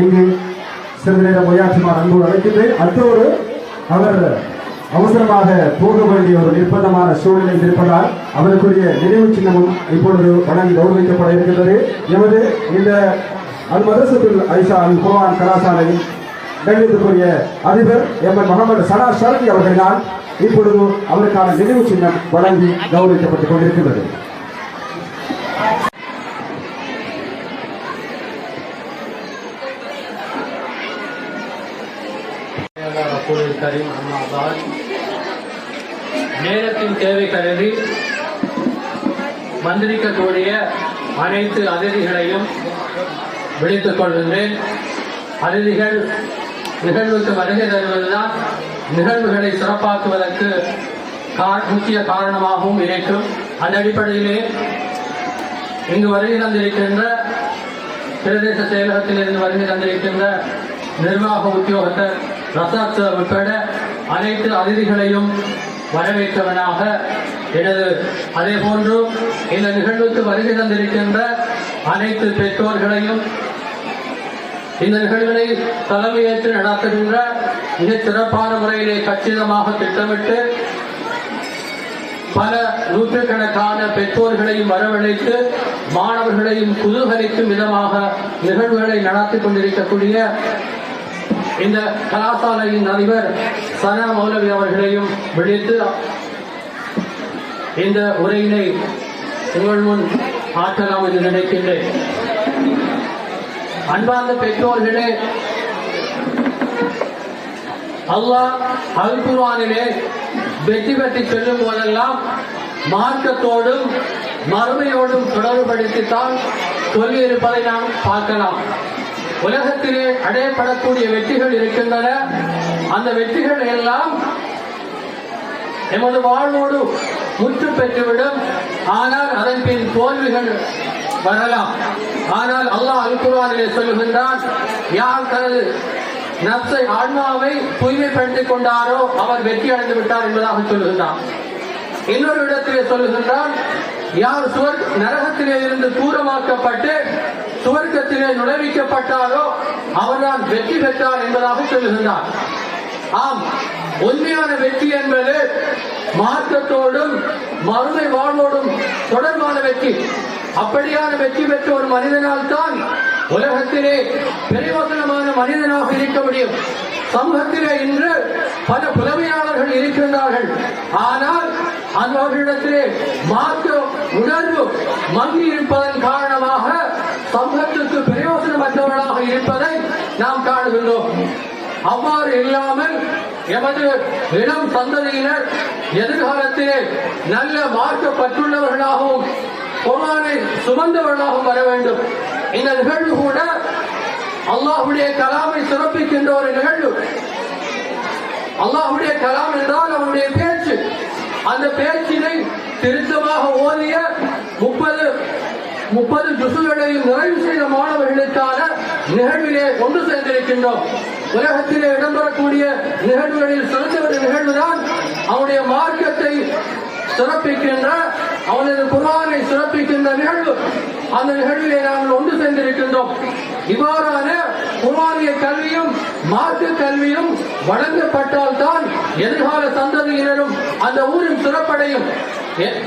இங்கு சிறிது நேரம் உரையாற்றுமாறு அன்போடு அழைக்கின்றேன். அடுத்தோடு அவர் அவசரமாக போக வேண்டிய ஒரு நிர்பந்தமான சூழ்நிலை இருப்பதால் அவருக்குரிய நினைவு சின்னமும் இப்பொழுது வழங்கி கௌரவிக்கப்பட இருக்கின்றது. எமது இந்த அல் மதரசத்துல் ஐஷா அல் குர்ஆன் கலாசாலையின் கண்ணியத்துக்குரிய அதிபர் எம் என் முகமது சனா ஷரதி அவர்களினால் இப்பொழுது அவருக்கான நினைவு சின்னம் வழங்கி கௌரவிக்கப்பட்டுக் கொண்டிருக்கின்றது. ரசூலில் கரீம் அம்மா நேரத்தின் தேவை கருதி மந்திரிக்கக்கூடிய அனைத்து அதிதிகளையும் விழித்துக் கொள்கின்றேன். அதிதிகள் நிகழ்வுக்கு வருகை தருவதுதான். நிகழ்வுகளை சிறப்பாக்குவதற்கு கா- முக்கிய காரணமாகவும் இருக்கும். அந்த அடிப்படையிலே இங்கு வருகை தந்திருக்கின்ற பிரதேச செயலகத்திலிருந்து வருகை தந்திருக்கின்ற நிர்வாக உத்தியோகத்தர் ரத்தாத்தா உட்பட அனைத்து அதிதிகளையும் வரவேற்றவனாக எனது அதே போன்று இந்த நிகழ்வுக்கு வருகை தந்திருக்கின்ற அனைத்து பெற்றோர்களையும் இந்த நிகழ்வினை தலைமையேற்று நடத்துகின்ற மிகச் சிறப்பான முறையிலே கச்சிதமாக திட்டமிட்டு பல நூற்றுக்கணக்கான பெற்றோர்களையும் வரவழைத்து மாணவர்களையும் குதூகலிக்கும் விதமாக நிகழ்வுகளை நடத்தி கொண்டிருக்கக்கூடிய இந்த கலாசாலையின் அதிபர் சனா மௌலவி அவர்களையும் விழித்து இந்த உரையினை உங்கள் முன் ஆற்றலாம் என்று நினைக்கின்றேன். அன்பார்ந்த பெற்றோர்களே அல்லாஹ் அல் வெற்றி பெற்றி சொல்லும் போதெல்லாம் மார்க்கத்தோடும் மறுமையோடும் தொடர்புபடுத்தித்தான் சொல்லியிருப்பதை நாம் பார்க்கலாம். உலகத்திலே அடையப்படக்கூடிய வெற்றிகள் இருக்கின்றன. அந்த வெற்றிகள் எல்லாம் எமது வாழ்வோடு முற்று பெற்றுவிடும். ஆனால் அதன் பின் தோல்விகள் வரலாம். ஆனால் அல்லாஹ் அல்குரானிலே சொல்லுகின்றான் யார் தனது நப்சை ஆன்மாவை தூய்மைப்படுத்திக் கொண்டாரோ அவர் வெற்றி அடைந்து விட்டார் என்பதாக சொல்லுகின்றான். இன்னொரு இடத்திலே சொல்லுகின்றான் யார் சுவர் நரகத்திலே இருந்து தூரமாக்கப்பட்டு சுவர்க்கத்திலே நுழைவிக்கப்பட்டாரோ அவர்தான் வெற்றி பெற்றார் என்பதாக சொல்லுகின்றான் ஆம் உண்மையான வெற்றி என்பது மார்க்கத்தோடும் மறுமை வாழ்வோடும் தொடர்பான வெற்றி. அப்படியான வெற்றி பெற்ற ஒரு மனிதனால் தான் உலகத்திலே பெருவசனமான மனிதனாக இருக்க முடியும். சமூகத்திலே இன்று பல புலமையாளர்கள் இருக்கின்றார்கள். ஆனால் அவர்களிடத்திலே மாற்ற உணர்வு மங்கி இருப்பதன் காரணமாக சமூகத்திற்கு பிரயோசனமற்றவர்களாக இருப்பதை நாம் காணுகின்றோம். அவ்வாறு இல்லாமல் எமது இளம் சந்ததியினர் எதிர்காலத்திலே நல்ல மாற்றப்பட்டுள்ளவர்களாகவும் பற்றுள்ளவர்களாகவும் சுமந்தவர்களாகவும் வர வேண்டும். இந்த நிகழ்வு கூட அல்லாஹுடைய கலாமை சிறப்பிக்கின்ற ஒரு நிகழ்வு. அல்லாஹுடைய கலாம் என்றால் அவருடைய பேச்சு. அந்த பேச்சினை திருத்தமாக ஓதிய முப்பது முப்பது ஜுசுகளையும் நிறைவு செய்த மாணவர்களுக்கான நிகழ்விலே கொண்டு சேர்ந்திருக்கின்றோம். உலகத்திலே இடம்பெறக்கூடிய நிகழ்வுகளில் சிறந்த ஒரு நிகழ்வுதான் அவனுடைய மார்க்கத்தை சிறப்பிக்கின்ற அவனது குர்ஆனை சிறப்பிக்கின்ற நிகழ்வு. அந்த நிகழ்விலே நாங்கள் ஒன்று சேர்ந்திருக்கின்றோம். இவ்வாறான குர்ஆனிய கல்வியும் மாற்று கல்வியும் வழங்கப்பட்டால்தான் எதிர்கால சந்ததியினரும் அந்த ஊரின் சிறப்படையும். எ-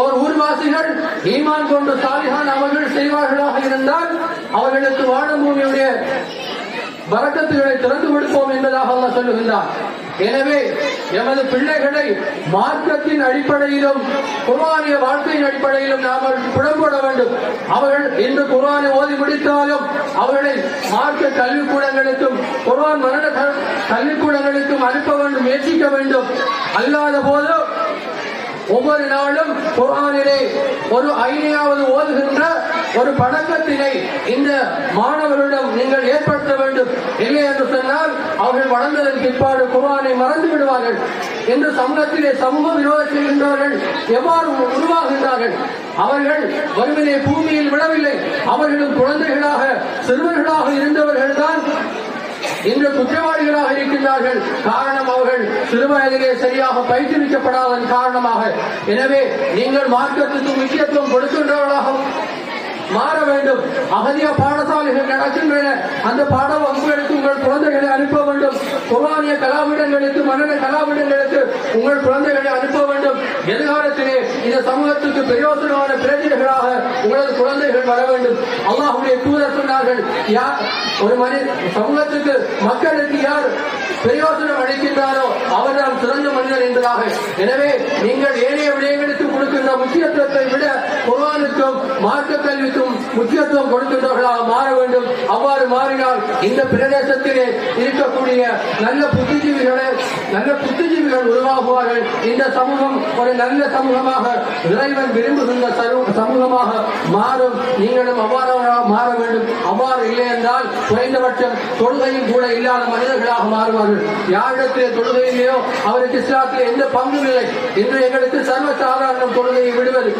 ஓர் ஊர்வாசிகள் ஈமான் கொண்டு சாலிகான் அவர்கள் செய்வார்களாக இருந்தால் அவர்களுக்கு வாழும் பூமியுடைய வரக்கத்துகளை திறந்து கொடுப்போம் என்பதாக அல்லாஹ் சொல்லுகின்றார் எனவே எமது பிள்ளைகளை மார்க்கத்தின் அடிப்படையிலும் குர்ஆனிய வாழ்க்கையின் அடிப்படையிலும் நாம் புடம்போட வேண்டும். அவர்கள் இன்று குர்ஆனை ஓதி முடித்தாலும் அவர்களை மார்க்க கல்விக்கூடங்களுக்கும் குர்வான் மரண கல்விக்கூடங்களுக்கும் அனுப்ப வேண்டும் முயற்சிக்க வேண்டும். அல்லாத போது ஒவ்வொரு நாளும் குரானிலே ஒரு ஐந்தாவது ஓதுகின்ற ஒரு பழக்கத்தினை இந்த மாணவர்களிடம் நீங்கள் ஏற்படுத்த வேண்டும். இல்லை என்று சொன்னால் அவர்கள் வளர்ந்ததன் பிற்பாடு குரானை மறந்து விடுவார்கள். என்று சமூகத்திலே சமூக விரோதம் செய்கின்றார்கள். எவ்வாறு உருவாகின்றார்கள்? அவர்கள் வறுமையை பூமியில் விடவில்லை அவர்களும் குழந்தைகளாக சிறுவர்களாக இருந்தவர்கள்தான் இன்று குற்றவாளிகளாக இருக்கின்றார்கள். காரணம் அவர்கள் சிறுவயதிலே சரியாக பயிற்றுவிக்கப்படாதன் காரணமாக. எனவே நீங்கள் மார்க்கத்துக்கு முக்கியத்துவம் கொடுக்கின்றவர்களாகவும் மாற வேண்டும். அகதிய பாடசாலைகள் நடக்கின்றன. அந்த பாட வகுப்புகளுக்கு உங்கள் குழந்தைகளை அனுப்ப வேண்டும். குர்ஆனிய கலாவிடங்களுக்கு மன்னன கலாவிடங்களுக்கு உங்கள் குழந்தைகளை அனுப்ப வேண்டும். எதிர்காலத்திலே இந்த சமூகத்துக்கு பிரயோசனமான பிரதிநிதிகளாக உங்களது குழந்தைகள் வர வேண்டும். அல்லாஹுடைய தூதர் சொன்னார்கள் யார் ஒரு மனித சமூகத்துக்கு மக்களுக்கு யார் பிரயோசனம் அளிக்கின்றாரோ அவர் அவர்தான் சிறந்த மனிதர் என்பதாக. எனவே நீங்கள் ஏனைய விடயங்களுக்கு கொடுக்கின்ற முக்கியத்துவத்தை விட குர்ஆனுக்கும் மார்க்க கல்விக்கும் முக்கியத்துவம் கொடுக்கின்றவர்களாக மாற வேண்டும். அவ்வாறு மாறினால் இந்த பிரதேசத்திலே இருக்கக்கூடிய நல்ல புத்திஜீவிகளை நல்ல புத்திஜீவிகள் உருவாகுவார்கள். இந்த சமூகம் ஒரு நல்ல சமூகமாக இறைவன் விரும்புகின்ற சமூகமாக மாறும். நீங்களும் அவ்வாறாக மாற வேண்டும். அவ்வாறு இல்லை என்றால் குறைந்தபட்சம் தொழுகையும் கூட இல்லாத மனிதர்களாக மாறுவார்கள். யாரிடத்திலே தொழுகை இல்லையோ அவருக்கு இஸ்லாத்தில் எந்த பங்கும் இல்லை. இன்று எங்களுக்கு சர்வசாதாரணம் தொழுகையை விடுவது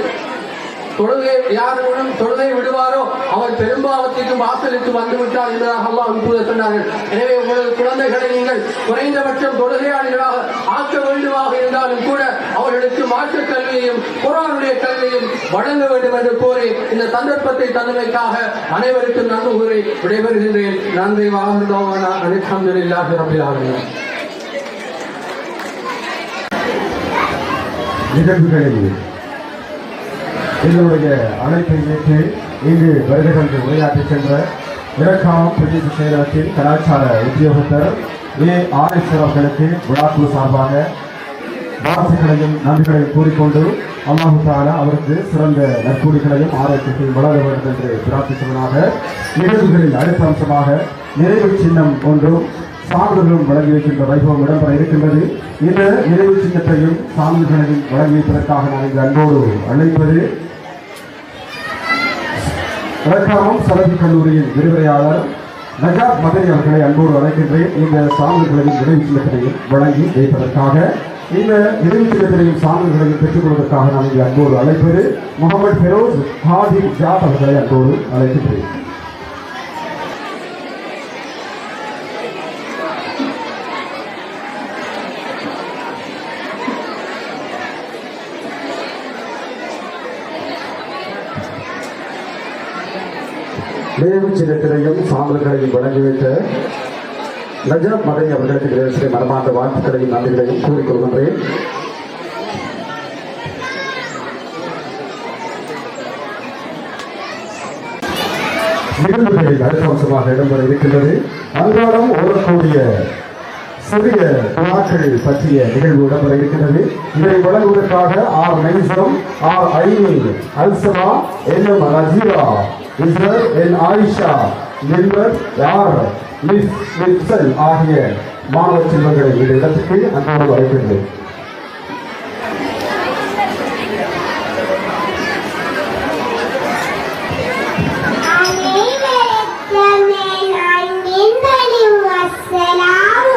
தொழுகை யாருடன் தொழுகை விடுவாரோ அவர் பெரும்பாவத்திற்கும் வாசலுக்கு வந்து விட்டார் என்பதாக அல்லாஹ் இப்போது சொன்னார்கள். எனவே உங்களது குழந்தைகளை நீங்கள் குறைந்தபட்சம் தொழுகையாளிகளாக ஆக்க வேண்டுமாக இருந்தாலும் கூட அவர்களுக்கு மாற்றுக் கல்வியையும் குரானுடைய கல்வியையும் வழங்க வேண்டும் என்று கோரி இந்த சந்தர்ப்பத்தை தந்தமைக்காக அனைவருக்கும் நன்கு கூறி விடைபெறுகின்றேன். நன்றி வாழ்ந்தோம் அனைத்து ரபில் ஆலமீன். நிகழ்வுகளில் எங்களுடைய அழைப்பை ஏற்று இங்கு வருகை உரையாற்றி சென்ற இலக்காம் பிரதேச செயலகத்தின் கலாச்சார உத்தியோகத்தர் ஏ ஆனேஸ்வர் அவர்களுக்கு விழாக்குழு சார்பாக வாழ்த்துக்களையும் நன்றிகளையும் கூறிக்கொண்டு அல்லாஹு தாலா அவருக்கு சிறந்த நற்கூலிகளையும் ஆரோக்கியத்தையும் வளர வேண்டும் என்று பிரார்த்திப்பதாக நிகழ்வுகளில் அடுத்த அம்சமாக நிறைவு சின்னம் ஒன்றும் சான்றுகளும் வழங்கி வைக்கின்ற வைபவம் இடம்பெற இருக்கின்றது. இந்த நிறைவு சின்னத்தையும் சான்றுகளையும் வழங்கி வைப்பதற்காக நான் இங்கு அன்போடு அழைப்பது இலக்காமம் சரதி கல்லூரியின் விரிவுரையாளர் நஜாத் மதுரை அவர்களை அன்போடு அழைக்கின்றேன். இந்த சான்றுகளையும் நினைவு சின்னத்தினையும் வழங்கி வைப்பதற்காக இந்த நினைவு சின்னத்தினையும் சான்றுகளையும் பெற்றுக் கொள்வதற்காக நான் இங்கே அன்போடு அழைப்பது முகமது ஃபெரோஸ் ஹாதி ஜாத் அவர்களை அன்போடு அழைக்கின்றேன். நிறைவு சின்னத்தினையும் சான்றுகளையும் வழங்கி வைத்த நஜாத் மதனி அவர்களுக்கு நிறைவேற்றிய மனமார்ந்த வாழ்த்துக்களையும் நன்றிகளையும் கூறிக்கொள்கின்றேன் நிகழ்வுகளில் அடுத்த அம்சமாக இடம்பெற இருக்கின்றது. அன்றாடம் ஓடக்கூடிய சிறிய துவாக்கள் பற்றிய நிகழ்வு இடம்பெற இருக்கின்றது. இதை வழங்குவதற்காக ஆர் நைசம் ஆர் ஐனி அல்சமா என் எம் ரஜீரா இசர் என் ஆயிஷா நில்வர் யார் மிஸ் மிக்சல் ஆகிய மாணவ செல்வங்களை இந்த இடத்துக்கு அன்போடு அழைக்கின்றேன் அனைவருக்கும் என் அன்பின் பணிவு. அஸ்ஸலாமு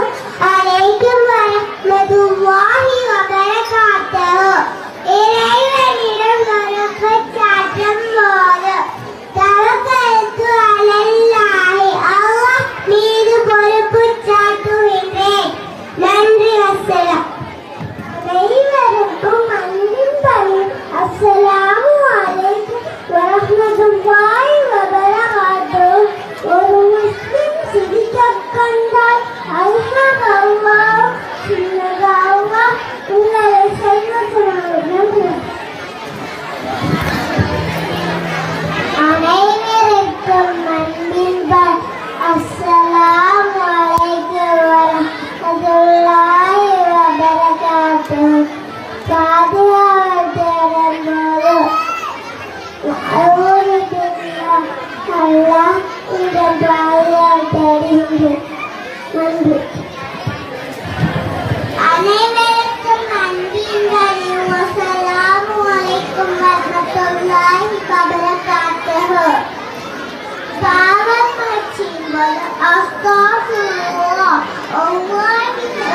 அஸ்தாஃபிருல்லாஹ். ஒவ்வொரு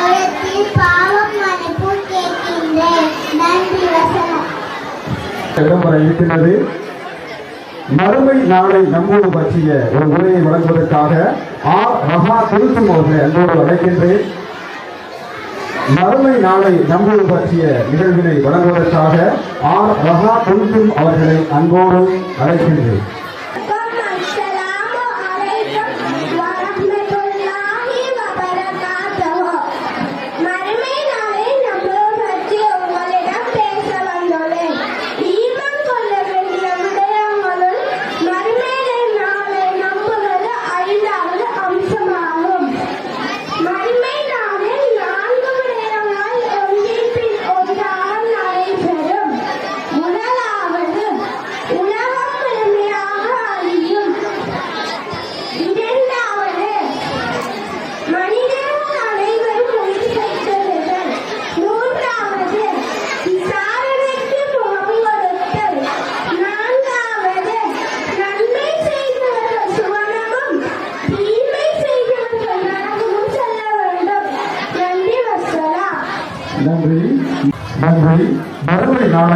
இடத்தில் பாவம் மன்னிப்பு கேட்கின்றேன். நன்றி வசனம். இருக்கின்றது. மறுமை நாளை நம்மோடு பற்றிய ஒரு உரையை வழங்குவதற்காக ஆர் ரஹா திருத்தும் அவர்களை அன்போடு அழைக்கின்றேன். மறுமை நாளை நம்மோடு பற்றிய நிகழ்வினை வழங்குவதற்காக ஆர் ரஹா திருத்தும் அவர்களை அன்போடு அழைக்கின்றேன்.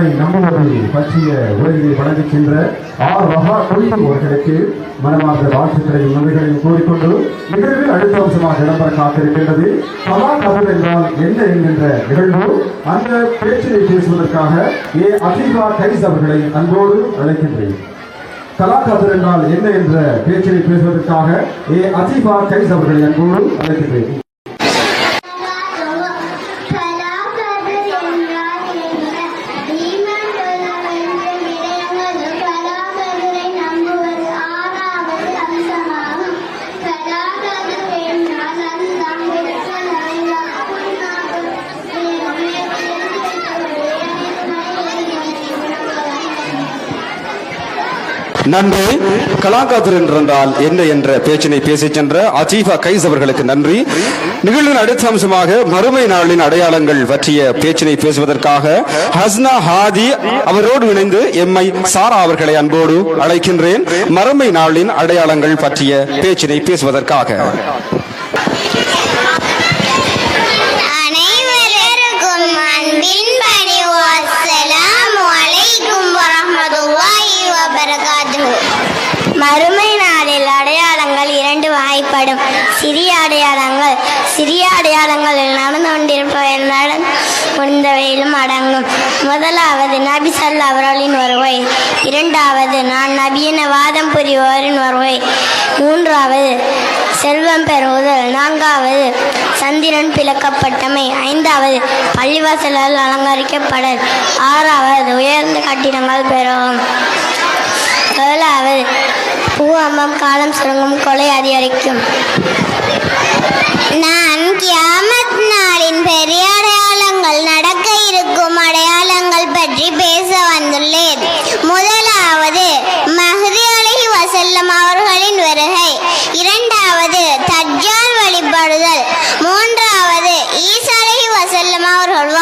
மறுமை நம்புவது பற்றிய உரையை வழங்குகின்ற ஆர் ரஹா கொய்து அவர்களுக்கு மனமார்ந்த வாழ்த்துக்களையும் நன்றிகளையும் கூறிக்கொண்டு நிகழ்வில் அடுத்த அம்சமாக இடம்பெற காத்திருக்கின்றது. கலா கபல் என்றால் என்ன என்கின்ற நிகழ்வு? அந்த பேச்சினை பேசுவதற்காக ஏ அசீபா கைஸ் அவர்களை அன்போடு அழைக்கின்றேன். கலாக்காதர் என்றால் என்ன என்ற பேச்சினை பேசுவதற்காக ஏ அசீபா கைஸ் அவர்களை அன்போடு அழைக்கின்றேன். நன்றி. கலாகாதர் என்றால் என்ன என்ற பேச்சினை பேசிச் சென்ற அஜீஃபா கைஸ் அவர்களுக்கு நன்றி. நிகழ்வின் அடுத்த அம்சமாக மறுமை நாளின் அடையாளங்கள் பற்றிய பேச்சினை பேசுவதற்காக ஹஸ்னா ஹாதி அவரோடு இணைந்து எம்ஐ சாரா அவர்களை அன்போடு அழைக்கின்றேன். மறுமை நாளின் அடையாளங்கள் பற்றிய பேச்சினை பேசுவதற்காக. நபி சல்லா அவர்களின் வருகை. இரண்டாவது நான் நபியின வாதம் புரிவோரின் வருகை. மூன்றாவது செல்வம் பெறுவதல். நான்காவது சந்திரன் பிளக்கப்பட்டமை. ஐந்தாவது பள்ளிவாசலால் அலங்கரிக்கப்படல். ஆறாவது உயர்ந்த கட்டிடங்கள் பெறும். ஏழாவது பூவம்பம் காலம் சுருங்கும் கொலை அதிகரிக்கும். நான் கியாமத் நாளின் பெரிய அடையாளங்கள் பற்றி பேச வந்துள்ளேன். முதலாவது மஹதி அலி வசல்லம் அவர்களின் வருகை. இரண்டாவது தஜ்ஜால் வழிபடுதல். மூன்றாவது ஈசா அலைஹி அவர்கள்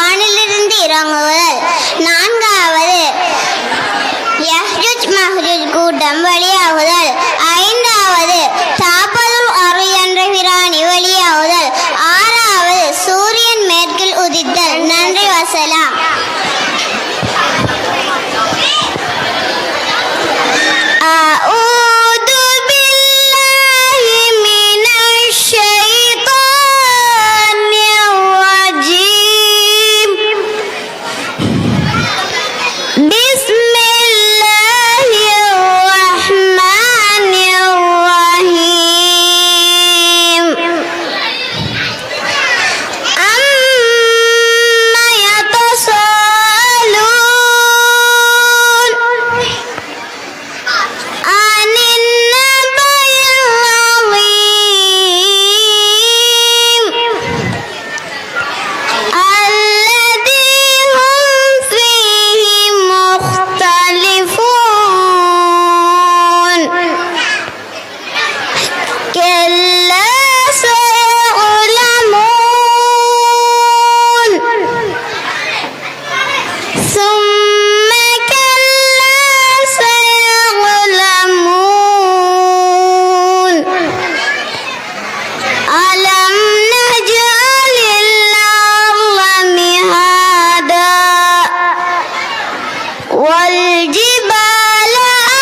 والجبال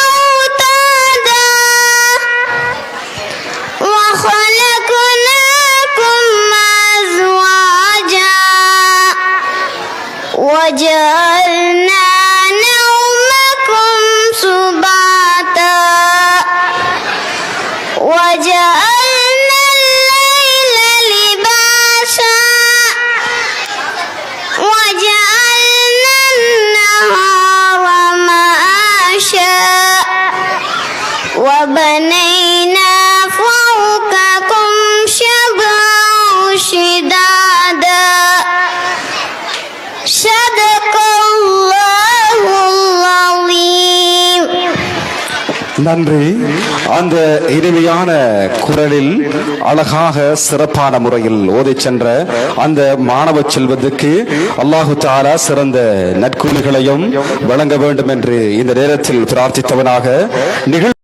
أوتادا وخلقناكم أزواجا وجعلنا وبنينا فوقكم سبعا شدادا صدق الله العظيم நன்றி அந்த இனிமையான குரலில் அழகாக சிறப்பான முறையில் ஓதிச் சென்ற அந்த மாணவ செல்வத்துக்கு அல்லாஹு தாலா சிறந்த நற்கூலிகளையும் வழங்க வேண்டும் என்று இந்த நேரத்தில் பிரார்த்தித்தவனாக நிகழ்